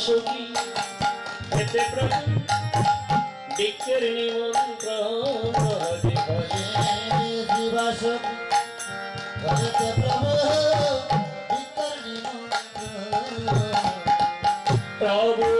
শ্রীবাসুকি খেতে প্রভু বিকের নিমন্ত্রণ হরে হরে প্রভু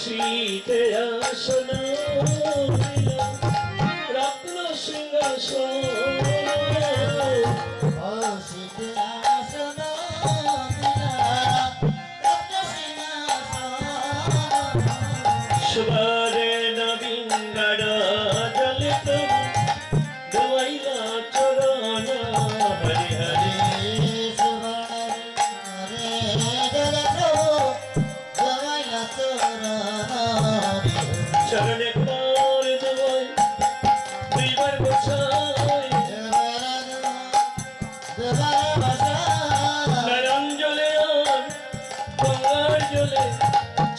বসিতে আসন রত্ন সিংহাসন। সবার নবীন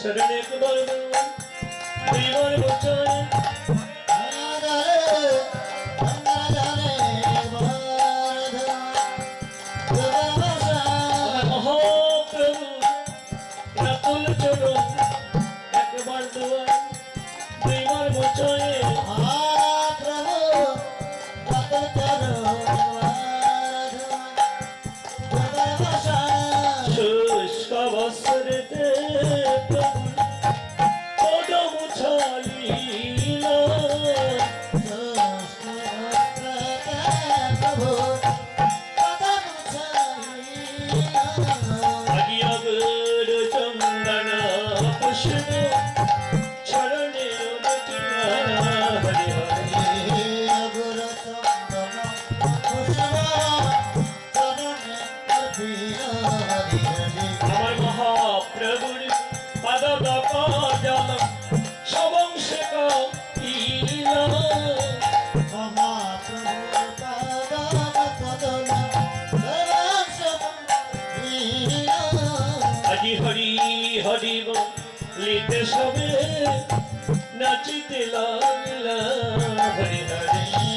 চরণে কুমার দুইবার গোছাই দুইবার হরি হরি লিতে সবে নাচিতে লাগলা হরি হরি।